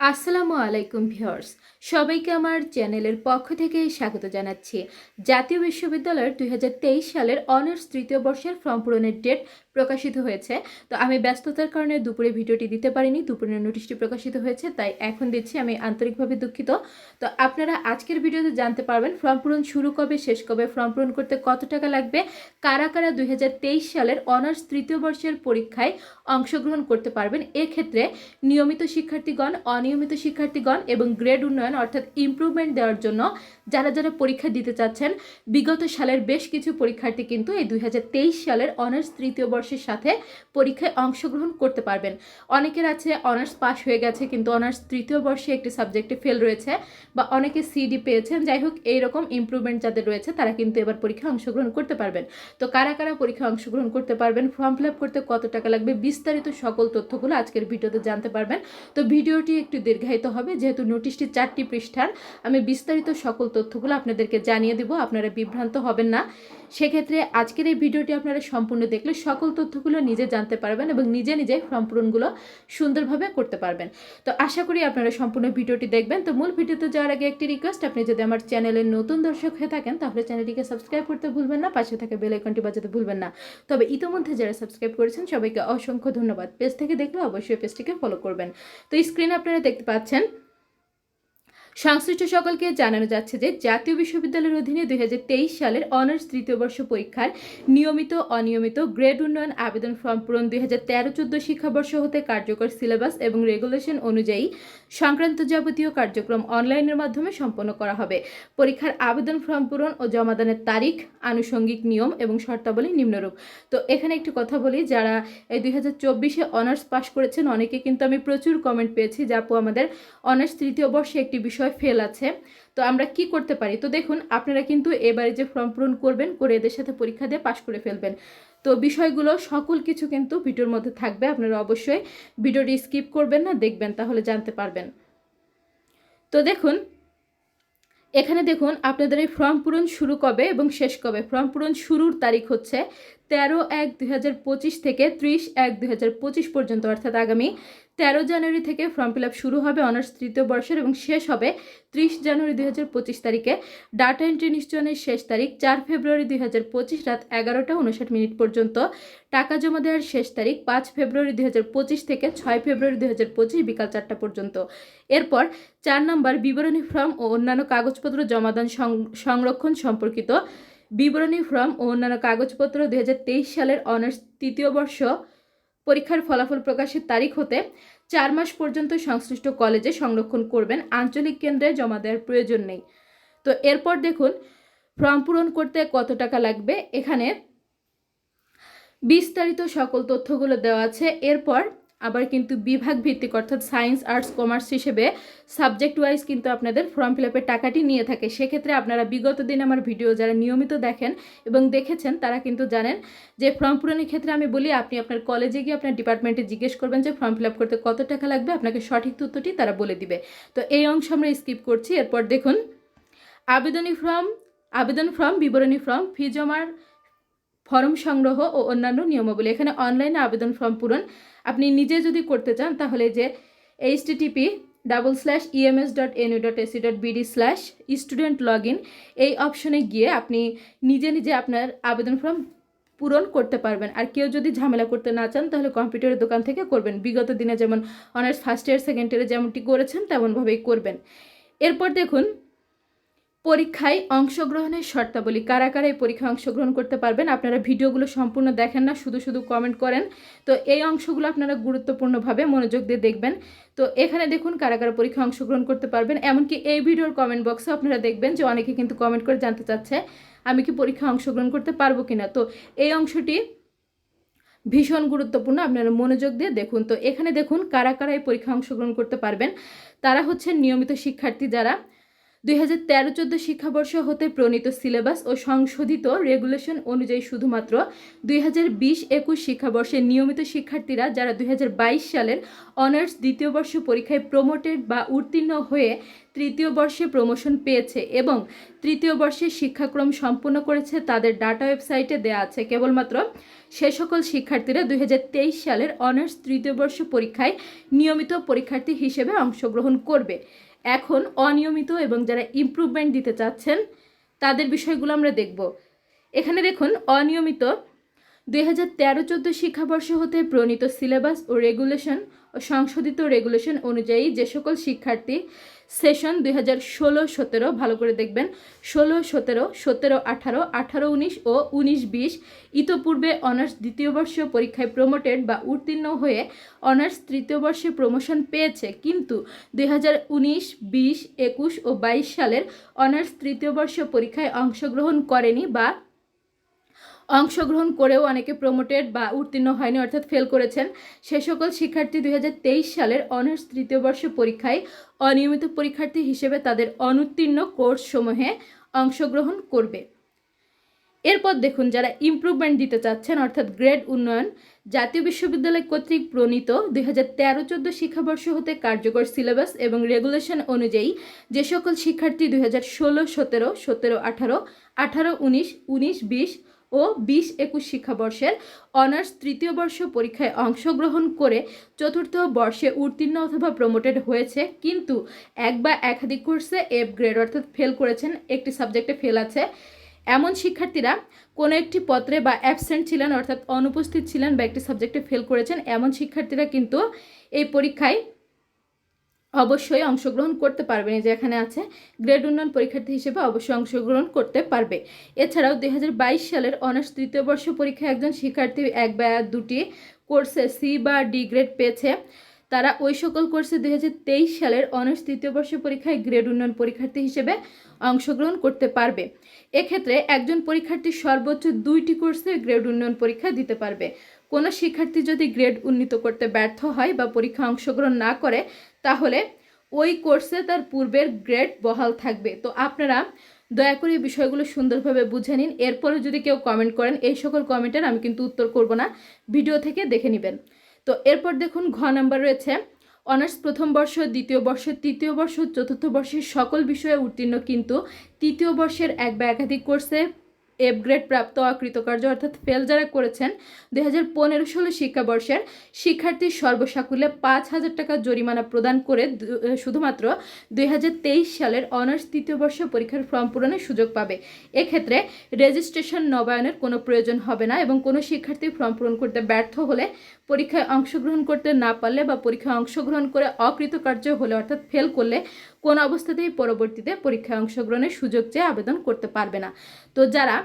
আসসালামু আলাইকুম ভিউয়ার্স। সবাইকে আমার চ্যানেলের পক্ষ থেকে স্বাগত জানাচ্ছি। জাতীয় বিশ্ববিদ্যালয়ের দুই হাজার তেইশ সালের অনার্স তৃতীয় বর্ষের ফর্ম পূরণের ডেট প্রকাশিত হয়েছে। তো আমি ব্যস্ততার কারণে দুপুরে ভিডিওটি দিতে পারিনি দুপুরের নোটিশটি প্রকাশিত হয়েছে, তাই এখন দিচ্ছি, আমি আন্তরিকভাবে দুঃখিত। তো আপনারা আজকের ভিডিওতে জানতে পারবেন ফর্ম পূরণ শুরু কবে, শেষ কবে, ফর্ম পূরণ করতে কত টাকা লাগবে, কারা কারা দুই হাজার তেইশ সালের অনার্স তৃতীয় বর্ষের পরীক্ষায় অংশগ্রহণ করতে পারবেন, এক্ষেত্রে নিয়মিত শিক্ষার্থীগণ, অনিয়মিত শিক্ষার্থীগণ এবং গ্রেড উন্নয়ন অর্থাৎ ইমপ্রুভমেন্ট দেওয়ার জন্য যারা যারা পরীক্ষা দিতে চাচ্ছেন, বিগত সালের বেশ কিছু পরীক্ষার্থী কিন্তু এই দুই হাজার তেইশ সালের অনার্স তৃতীয় বর্ষের সাথে পরীক্ষায় অংশগ্রহণ করতে পারবেন। অনেকের আছে অনার্স পাস হয়ে গেছে, কিন্তু অনার্স তৃতীয় বর্ষে একটি সাবজেক্টে ফেল রয়েছে বা অনেকে সিডি পেয়েছেন। যাই হোক, এইরকম ইমপ্রুভমেন্ট যাদের রয়েছে, তারা কিন্তু এবার পরীক্ষায় অংশগ্রহণ করতে পারবেন। তো কারা কারা পরীক্ষায় অংশগ্রহণ করতে পারবেন ফর্ম ফিল করতে কত টাকা লাগবে, বিস্তারিত সকল তথ্যগুলো আজকের ভিডিওতে জানতে পারবেন। তো ভিডিওটি একটু দীর্ঘায়িত হবে, যেহেতু নোটিশটি চারটি পৃষ্ঠার, আমি বিস্তারিত সকল তথ্যগুলো আপনাদেরকে জানিয়ে দিব, আপনারা বিভ্রান্ত হবেন না। সেক্ষেত্রে আজকের এই ভিডিওটি আপনারা সম্পূর্ণ দেখলে সকল তথ্যগুলো নিজে জানতে পারবেন এবং নিজে নিজে ফর্ম পূরণগুলো সুন্দরভাবে করতে পারবেন। তো আশা করি আপনারা সম্পূর্ণ ভিডিওটি দেখবেন। তো মূল ভিডিওতে যাওয়ার আগে একটি রিকোয়েস্ট আপনি যদি আমার চ্যানেলের নতুন দর্শক হয়ে থাকেন, তাহলে চ্যানেলটিকে সাবস্ক্রাইব করতে ভুলবেন না, পাশে থাকা বেল আইকনটি বাজাতে ভুলবেন না। তবে ইতিমধ্যে যারা সাবস্ক্রাইব করেছেন, সবাইকে অসংখ্য ধন্যবাদ। পেজ থেকে দেখলে অবশ্যই পেজটিকে ফলো করবেন। তো স্ক্রিনে আপনারা দেখতে পাচ্ছেন সংশ্লিষ্ট সকলকে জানানো যাচ্ছে যে জাতীয় বিশ্ববিদ্যালয়ের অধীনে দুই হাজার তেইশ সালের অনার্স তৃতীয় বর্ষ পরীক্ষার নিয়মিত, অনিয়মিত গ্রেড উন্নয়ন আবেদন ফর্ম পূরণ দুই হাজার তেরো চোদ্দ শিক্ষাবর্ষ হতে কার্যকর সিলেবাস এবং রেগুলেশন অনুযায়ী সংক্রান্ত যাবতীয় কার্যক্রম অনলাইনের মাধ্যমে সম্পন্ন করা হবে। পরীক্ষার আবেদন ফর্ম পূরণ ও জমাদানের তারিখ, আনুষঙ্গিক নিয়ম এবং শর্তাবলী নিম্নরূপ। তো এখানে একটি কথা বলি, যারা এই দুই হাজার চব্বিশে অনার্স পাশ করেছেন, অনেকে কিন্তু আমি প্রচুর কমেন্ট পেয়েছি যে, আপু, আমাদের অনার্স তৃতীয় বর্ষে একটি বিষয় ফেল আছে, তো আমরা কি করতে পারি? তো দেখুন, আপনারা কিন্তু এবারে যে ফর্ম পূরণ করবেন, করে এদের সাথে পরীক্ষা দিয়ে পাশ করে ফেলবেন। তো বিষয়গুলো সকল কিছু কিন্তু ভিডিওর মধ্যে থাকবে। আপনারা অবশ্যই ভিডিওটি স্কিপ করবেন না, দেখবেন, তাহলে জানতে পারবেন। তো দেখুন, এখানে দেখুন, আপনাদের এই ফর্ম পূরণ শুরু কবে এবং শেষ কবে? ফর্ম পূরণ শুরুর তারিখ হচ্ছে তেরো এক দুই থেকে ত্রিশ এক দুই পর্যন্ত, অর্থাৎ আগামী তেরো জানুয়ারি থেকে ফর্ম ফিল আপ শুরু হবে অনার্স তৃতীয় বর্ষের এবং শেষ হবে ত্রিশ জানুয়ারি দুই হাজার পঁচিশ তারিখে। ডাটা এন্ট্রি নিশ্চয়নের শেষ তারিখ। চার ফেব্রুয়ারি দুই হাজার পঁচিশ রাত এগারোটা উনষাট মিনিট পর্যন্ত। টাকা জমা দেওয়ার শেষ তারিখ পাঁচ ফেব্রুয়ারি দু হাজার পঁচিশ থেকে ছয় ফেব্রুয়ারি দু হাজার পঁচিশ বিকাল চারটা পর্যন্ত। এরপর চার নম্বর, বিবরণী ফর্ম ও অন্যান্য কাগজপত্র জমাদান সংরক্ষণ সম্পর্কিত। বিবরণী ফর্ম ও অন্যান্য কাগজপত্র দু হাজার তেইশ সালের অনার্স তৃতীয় বর্ষ পরীক্ষার ফলাফল প্রকাশের তারিখ হতে চার মাস পর্যন্ত সংশ্লিষ্ট কলেজে সংরক্ষণ করবেন। আঞ্চলিক কেন্দ্রে জমা দেওয়ার প্রয়োজন নেই। তো এরপর দেখুন, ফর্ম পূরণ করতে কত টাকা লাগবে? এখানে বিস্তারিত সকল তথ্যগুলো দেওয়া আছে। এরপর আবার কিন্তু বিভাগ ভিত্তিক অর্থাৎ সায়েন্স, আর্টস, কমার্স হিসেবে সাবজেক্ট ওয়াইজ কিন্তু আপনাদের ফর্ম ফিল টাকাটি নিয়ে থাকে। সেক্ষেত্রে আপনারা বিগত দিন আমার ভিডিও যারা নিয়মিত দেখেন এবং দেখেছেন, তারা কিন্তু জানেন যে ফর্ম পূরণের ক্ষেত্রে আমি বলি, আপনি আপনার কলেজে গিয়ে আপনার ডিপার্টমেন্টে জিজ্ঞেস করবেন যে ফর্ম ফিল করতে কত টাকা লাগবে, আপনাকে সঠিক তথ্যটি তারা বলে দিবে। তো এই অংশ আমরা স্কিপ করছি। এরপর দেখুন, আবেদনী ফর্ম, আবেদন ফর্ম, বিবরণী ফর্ম, ফি জমার ফর্ম সংগ্রহ ও অন্যান্য নিয়মাবলী। এখানে অনলাইনে আবেদন ফর্ম পূরণ আপনি নিজে যদি করতে চান, তাহলে যে H TTP double slash EMS dot NU dot AC dot BD slash student log in এই অপশনে গিয়ে আপনি নিজে নিজে আপনার আবেদন ফর্ম পূরণ করতে পারবেন। আর কেউ যদি ঝামেলা করতে না চান, তাহলে কম্পিউটারের দোকান থেকে করবেন। বিগত দিনে যেমন অনার্স ফার্স্ট ইয়ার সেকেন্ড ইয়ারে যেমনটি করেছেন, তেমনভাবেই করবেন। এরপর দেখুন পরীক্ষায় অংশগ্রহণের শর্তাবলী। কারা কারা এই পরীক্ষায় অংশগ্রহণ করতে পারবেন আপনারা ভিডিওগুলো সম্পূর্ণ দেখেন না, শুধু শুধু কমেন্ট করেন। তো এই অংশগুলো আপনারা গুরুত্বপূর্ণভাবে মনোযোগ দিয়ে দেখবেন। তো এখানে দেখুন কারা কারা পরীক্ষায় অংশগ্রহণ করতে পারবেন। এমনকি এই ভিডিওর কমেন্ট বক্সে আপনারা দেখবেন যে অনেকে কিন্তু কমেন্ট করে জানতে চাচ্ছে, আমি কি পরীক্ষায় অংশগ্রহণ করতে পারব কিনা? তো এই অংশটি ভীষণ গুরুত্বপূর্ণ, আপনারা মনোযোগ দিয়ে দেখুন। তো এখানে দেখুন কারা কারা এই পরীক্ষায় অংশগ্রহণ করতে পারবেন। তারা হচ্ছে নিয়মিত শিক্ষার্থী যারা। দুই হাজার তেরো চোদ্দ শিক্ষাবর্ষ হতে প্রণীত সিলেবাস ও সংশোধিত রেগুলেশন অনুযায়ী শুধুমাত্র দুই হাজার বিশ একুশ শিক্ষাবর্ষের নিয়মিত শিক্ষার্থীরা যারা দুই হাজার বাইশ সালের অনার্স দ্বিতীয় বর্ষ পরীক্ষায় প্রমোটেড বা উত্তীর্ণ হয়ে তৃতীয় বর্ষে প্রমোশন পেয়েছে এবং তৃতীয় বর্ষের শিক্ষাক্রম সম্পূর্ণ করেছে তাদের ডাটা ওয়েবসাইটে দেওয়া আছে। কেবলমাত্র সে সকল শিক্ষার্থীরা দুই হাজার তেইশ সালের অনার্স তৃতীয় বর্ষ পরীক্ষায় নিয়মিত পরীক্ষার্থী হিসেবে অংশগ্রহণ করবে। এখন অনিয়মিত এবং যারা ইম্প্রুভমেন্ট দিতে চাচ্ছেন, তাদের বিষয়গুলো আমরা দেখব। এখানে দেখুন, অনিয়মিত দুই হাজার তেরো চোদ্দ শিক্ষাবর্ষ হতে প্রণীত সিলেবাস ও রেগুলেশন সংশোধিত রেগুলেশন অনুযায়ী যে সকল শিক্ষার্থী সেশন দুই হাজার ষোলো সতেরো ভালো করে দেখবেন, ষোলো সতেরো সতেরো আঠারো আঠারো উনিশ ও উনিশ বিশ ইতোপূর্বে অনার্স দ্বিতীয় বর্ষ পরীক্ষায় প্রমোটেড বা উত্তীর্ণ হয়ে অনার্স তৃতীয় বর্ষে প্রমোশন পেয়েছে। কিন্তু দুই হাজার উনিশ, বিশ, একুশ ও বাইশ সালের অনার্স তৃতীয় বর্ষ পরীক্ষায় অংশগ্রহণ করেনি বা অংশগ্রহণ করেও অনেকে প্রমোটেড বা উত্তীর্ণ হয়নি, অর্থাৎ ফেল করেছেন। সে সকল শিক্ষার্থী দুই হাজার তেইশ সালের অনার্স তৃতীয় বর্ষ পরীক্ষায় অনিয়মিত পরীক্ষার্থী হিসেবে তাদের অনুত্তীর্ণ কোর্স সমূহে অংশগ্রহণ করবে। এরপর দেখুন, যারা ইমপ্রুভমেন্ট দিতে চাচ্ছেন, অর্থাৎ গ্রেড উন্নয়ন, জাতীয় বিশ্ববিদ্যালয় কর্তৃক প্রণীত দুই হাজার তেরো চোদ্দ শিক্ষাবর্ষ হতে কার্যকর সিলেবাস এবং রেগুলেশন অনুযায়ী যে সকল শিক্ষার্থী দুই হাজার ষোলো, সতেরো সতেরো, আঠারো আঠারো, উনিশ উনিশ, বিশ ও বিশ একুশ শিক্ষাবর্ষের অনার্স তৃতীয় বর্ষ পরীক্ষায় অংশগ্রহণ করে চতুর্থ বর্ষে উত্তীর্ণ অথবা প্রমোটেড হয়েছে। কিন্তু এক বা একাধিক কোর্সে এফ গ্রেড অর্থাৎ ফেল করেছেন, একটি সাবজেক্টে ফেল আছে। এমন শিক্ষার্থীরা কোনো একটি পত্রে বা অ্যাবসেন্ট ছিলেন অর্থাৎ অনুপস্থিত ছিলেন বা একটি সাবজেক্টে ফেল করেছেন, এমন শিক্ষার্থীরা কিন্তু এই পরীক্ষায় অবশ্যই অংশগ্রহণ করতে পারবে যে এখানে আছে, গ্রেড উন্নয়ন পরীক্ষার্থী হিসেবে অবশ্যই অংশগ্রহণ করতে পারবে। এছাড়াও দুই হাজার বাইশ সালের অনার্স তৃতীয় বর্ষ পরীক্ষায় একজন শিক্ষার্থী এক বা দুটি কোর্সে সি বা ডি গ্রেড পেয়েছে। তারা ওই সকল কোর্সে দুই হাজার তেইশ সালের অনার্স তৃতীয় বর্ষ পরীক্ষায় গ্রেড উন্নয়ন পরীক্ষার্থী হিসেবে অংশগ্রহণ করতে পারবে। এক্ষেত্রে একজন পরীক্ষার্থী সর্বোচ্চ দুইটি কোর্সে গ্রেড উন্নয়ন পরীক্ষা দিতে পারবে। কোনো শিক্ষার্থী যদি গ্রেড উন্নীত করতে ব্যর্থ হয় বা পরীক্ষা অংশগ্রহণ না করে, তাহলে ওই কোর্সে তার পূর্বের গ্রেড বহাল থাকবে। তো আপনারা দয়া করে বিষয়গুলো সুন্দরভাবে বুঝে নিন। এরপরে যদি কেউ কমেন্ট করেন, এই সকল কমেন্টের আমি কিন্তু উত্তর করব না। ভিডিও থেকে দেখে নেবেন। তো এরপর দেখুন, ঘ নাম্বার রয়েছে অনার্স প্রথম বর্ষ, দ্বিতীয় বর্ষ, তৃতীয় বর্ষ, চতুর্থ বর্ষের সকল বিষয়ে উত্তীর্ণ কিন্তু তৃতীয় বর্ষের এক বা একাধিক কোর্সে এফ গ্রেড প্রাপ্ত অকৃতকার্য অর্থাৎ ফেল যারা করেছেন, দুই হাজার পনেরো ষোলো শিক্ষাবর্ষের শিক্ষার্থীর সর্বসাকুল্যে পাঁচ হাজার টাকা জরিমানা প্রদান করে শুধুমাত্র দুই হাজার তেইশ সালের অনার্স তৃতীয় বর্ষ পরীক্ষার ফর্ম পূরণের সুযোগ পাবে। এক্ষেত্রে রেজিস্ট্রেশন নবায়নের কোনো প্রয়োজন হবে না এবং কোনো শিক্ষার্থী ফর্ম পূরণ করতে ব্যর্থ হলে পরীক্ষায় অংশগ্রহণ করতে না পারলে বা পরীক্ষায় অংশগ্রহণ করে অকৃতকার্য হলে অর্থাৎ ফেল করলে কোন অবস্থাতেই পরবর্তীতে পরীক্ষায় অংশগ্রহণের সুযোগ চেয়ে আবেদন করতে পারবে না। তো যারা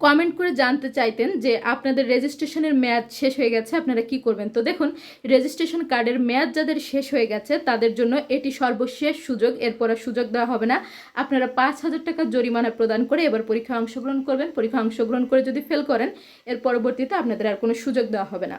কমেন্ট করে জানতে চাইতেন যে আপনাদের রেজিস্ট্রেশনের মেয়াদ শেষ হয়ে গেছে, আপনারা কি করবেন? তো দেখুন রেজিস্ট্রেশন কার্ডের মেয়াদ যাদের শেষ হয়ে গেছে, তাদের জন্য এটি সর্বশেষ সুযোগ, এরপর আর সুযোগ দেওয়া হবে না। আপনারা পাঁচ হাজার টাকা জরিমানা প্রদান করে এবার পরীক্ষায় অংশগ্রহণ করবেন। পরীক্ষা অংশগ্রহণ করে যদি ফেল করেন, এর পরবর্তীতে আপনাদের আর কোনো সুযোগ দেওয়া হবে না।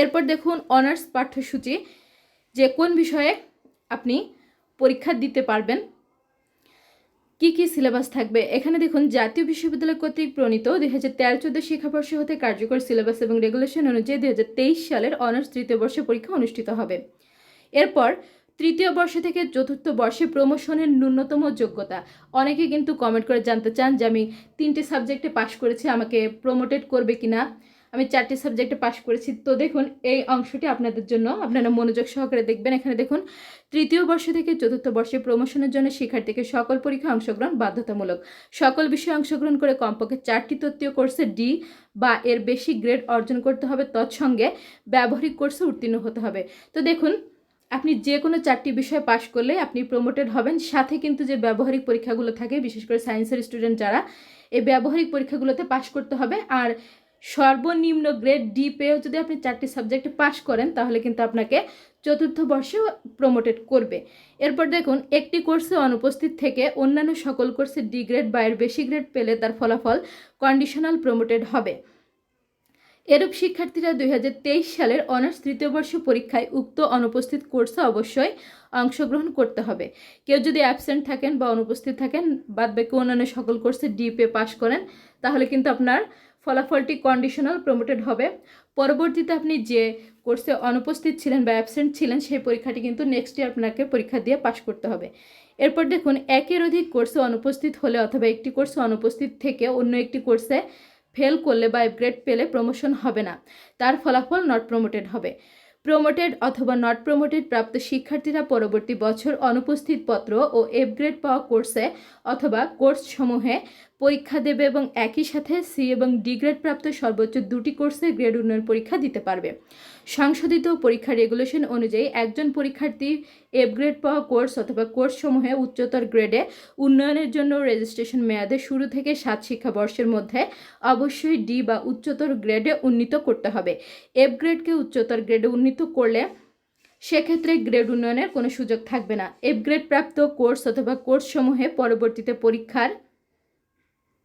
এরপর দেখুন অনার্স পাঠ্যসূচি, যে কোন বিষয়ে আপনি পরীক্ষা দিতে পারবেন। কি কি সিলেবাস থাকবে? এখানে দেখুন, জাতীয় বিশ্ববিদ্যালয় কর্তৃক প্রণীত দুই হাজার তেরো চোদ্দ শিক্ষাবর্ষ হতে কার্যকর সিলেবাস এবং রেগুলেশন অনুযায়ী দুই হাজার তেইশ সালের অনার্স তৃতীয় বর্ষে পরীক্ষা অনুষ্ঠিত হবে। এরপর তৃতীয় বর্ষ থেকে চতুর্থ বর্ষে প্রমোশনের ন্যূনতম যোগ্যতা। অনেকে কিন্তু কমেন্ট করে জানতে চান যে আমি তিনটে সাবজেক্টে পাশ করেছি, আমাকে প্রমোটেড করবে কিনা। আমি চারটি সাবজেক্টে পাশ করেছি। তো দেখুন, এই অংশটি আপনাদের জন্য, আপনারা মনোযোগ সহকারে দেখবেন। এখানে দেখুন, তৃতীয় বর্ষ থেকে চতুর্থ বর্ষে প্রমোশনের জন্য শিক্ষার্থীকে সকল পরীক্ষায় অংশগ্রহণ বাধ্যতামূলক। সকল বিষয়ে অংশগ্রহণ করে কমপক্ষে চারটি তত্ত্বীয় কোর্সে ডি বা এর বেশি গ্রেড অর্জন করতে হবে। তৎসঙ্গে ব্যবহারিক কোর্সে উত্তীর্ণ হতে হবে। তো দেখুন, আপনি যে কোনো চারটি বিষয় পাশ করলে আপনি প্রমোটেড হবেন। সাথে কিন্তু যে ব্যবহারিক পরীক্ষাগুলো থাকে, বিশেষ করে সায়েন্সের স্টুডেন্ট যারা, এই ব্যবহারিক পরীক্ষাগুলোতে পাশ করতে হবে। আর সর্বনিম্ন গ্রেড ডি পেয়েও যদি আপনি চারটি সাবজেক্টে পাশ করেন, তাহলে কিন্তু আপনাকে চতুর্থ বর্ষে প্রমোটেড করবে। এরপর দেখুন, একটি কোর্সে অনুপস্থিত থেকে অন্যান্য সকল কোর্সে ডি গ্রেড বা এর বেশি গ্রেড পেলে তার ফলাফল কন্ডিশনাল প্রমোটেড হবে। এরূপ শিক্ষার্থীরা দুই হাজার তেইশ সালের অনার্স তৃতীয় বর্ষ পরীক্ষায় উক্ত অনুপস্থিত কোর্সে অবশ্যই অংশগ্রহণ করতে হবে। কেউ যদি অ্যাবসেন্ট থাকেন বা অনুপস্থিত থাকেন, বাদ বাকি অন্যান্য সকল কোর্সে ডিপে পাস করেন, তাহলে কিন্তু আপনার ফলাফলটি কন্ডিশনাল প্রমোটেড হবে। পরবর্তীতে আপনি যে কোর্সে অনুপস্থিত ছিলেন বা অ্যাবসেন্ট ছিলেন, সেই পরীক্ষাটি কিন্তু নেক্সট ইয়ার আপনাকে পরীক্ষা দিয়ে পাশ করতে হবে। এরপর দেখুন, একের অধিক কোর্সে অনুপস্থিত হলে অথবা একটি কোর্সে অনুপস্থিত থেকে অন্য একটি কোর্সে ফেল করলে বা গ্রেড পেলে প্রমোশন হবে না। তার ফলাফল নট প্রমোটেড হবে। প্রমোটেড অথবা নট প্রমোটেড প্রাপ্ত শিক্ষার্থীরা পরবর্তী বছর অনুপস্থিত পত্র ও এফ গ্রেড পাওয়া কোর্সে অথবা কোর্স সমূহে পরীক্ষা দেবে এবং একই সাথে সি এবং ডি গ্রেড প্রাপ্ত সর্বোচ্চ দুটি কোর্সে গ্রেড উন্নয়ন পরীক্ষা দিতে পারবে। সংশোধিত পরীক্ষা রেগুলেশন অনুযায়ী একজন পরীক্ষার্থী এফ গ্রেড পাওয়া কোর্স অথবা কোর্স সমূহে উচ্চতর গ্রেডে উন্নয়নের জন্য রেজিস্ট্রেশন মেয়াদে শুরু থেকে সাত শিক্ষাবর্ষের মধ্যে অবশ্যই ডি বা উচ্চতর গ্রেডে উন্নীত করতে হবে। এফ গ্রেডকে উচ্চতর গ্রেডে উন্নীত করলে সেক্ষেত্রে গ্রেড উন্নয়নের কোনো সুযোগ থাকবে না। এফ গ্রেড প্রাপ্ত কোর্স অথবা কোর্স সমূহে পরবর্তীতে পরীক্ষার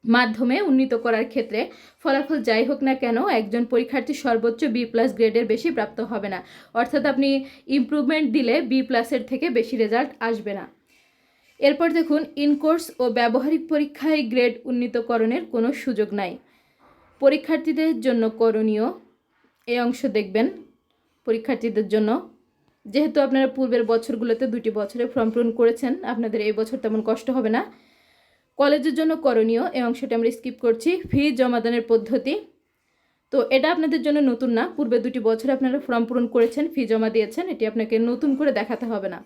মাধ্যমে উন্নীত করার ক্ষেত্রে ফলাফল যাই হোক না কেন একজন পরীক্ষার্থী সর্বোচ্চ বি প্লাস গ্রেডের বেশি প্রাপ্ত হবে না। অর্থাৎ আপনি ইমপ্রুভমেন্ট দিলে বি প্লাসের থেকে বেশি রেজাল্ট আসবে না। এরপর দেখুন ইনকোর্স ও ব্যবহারিক পরীক্ষায় গ্রেড উন্নীতকরণের কোনো সুযোগ নাই। পরীক্ষার্থীদের জন্য করণীয় এই অংশ দেখবেন। পরীক্ষার্থীদের জন্য। যেহেতু আপনারা পূর্বের বছরগুলোতে দুটি বছরে ফর্ম পূরণ করেছেন, আপনাদের এই বছর তেমন কষ্ট হবে না। কলেজের জন্য করণীয় এই অংশটা আমরা স্কিপ করছি। ফি জমাদানের পদ্ধতি। তো এটা আপনাদের জন্য নতুন না, পূর্বে দুটি বছর আপনারা ফর্ম পূরণ করেছেন, ফি জমা দিয়েছেন, এটি আপনাকে নতুন করে দেখাতে হবে না।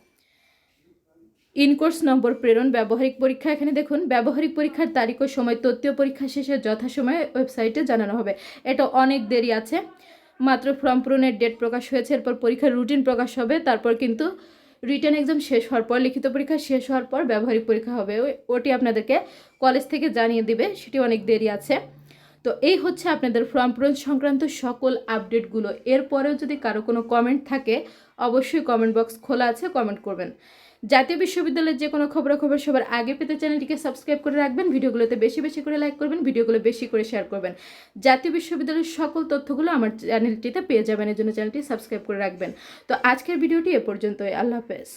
ইনকোর্স নম্বর প্রেরণ, ব্যবহারিক পরীক্ষা, এখানে দেখুন, ব্যবহারিক পরীক্ষার তারিখ ও সময় তত্ত্বীয় পরীক্ষা শেষে যথাসময়ে ওয়েবসাইটে জানানো হবে। এটা অনেক দেরি আছে। মাত্র ফর্ম পূরণের ডেট প্রকাশ হয়েছে, এরপর পরীক্ষার রুটিন প্রকাশ হবে, তারপর কিন্তু রিটার্ন এক্সাম শেষ হওয়ার পর, লিখিত পরীক্ষা শেষ হওয়ার পর ব্যবহারিক পরীক্ষা হবে। ওটি আপনাদেরকে কলেজ থেকে জানিয়ে দিবে, সেটি অনেক দেরি আছে। তো এই হচ্ছে আপনাদের ফর্ম পূরণ সংক্রান্ত সকল আপডেটগুলো এরপরেও যদি কারও কোনো কমেন্ট থাকে, অবশ্যই কমেন্ট বক্স খোলা আছে কমেন্ট করবেন। জাতীয় বিশ্ববিদ্যালয়ের যে কোনো খবরাখবর সবার আগে পেতে চ্যানেলটিকে সাবস্ক্রাইব করে রাখবেন, ভিডিওগুলোতে বেশি বেশি করে লাইক করবেন, ভিডিওগুলো বেশি করে শেয়ার করবেন। জাতীয় বিশ্ববিদ্যালয়ের সকল তথ্যগুলো আমার চ্যানেলটিতে পেয়ে যাবেন, এর জন্য চ্যানেলটি সাবস্ক্রাইব করে রাখবেন। তো আজকের ভিডিওটি এ পর্যন্তই, আল্লাহ হাফেজ।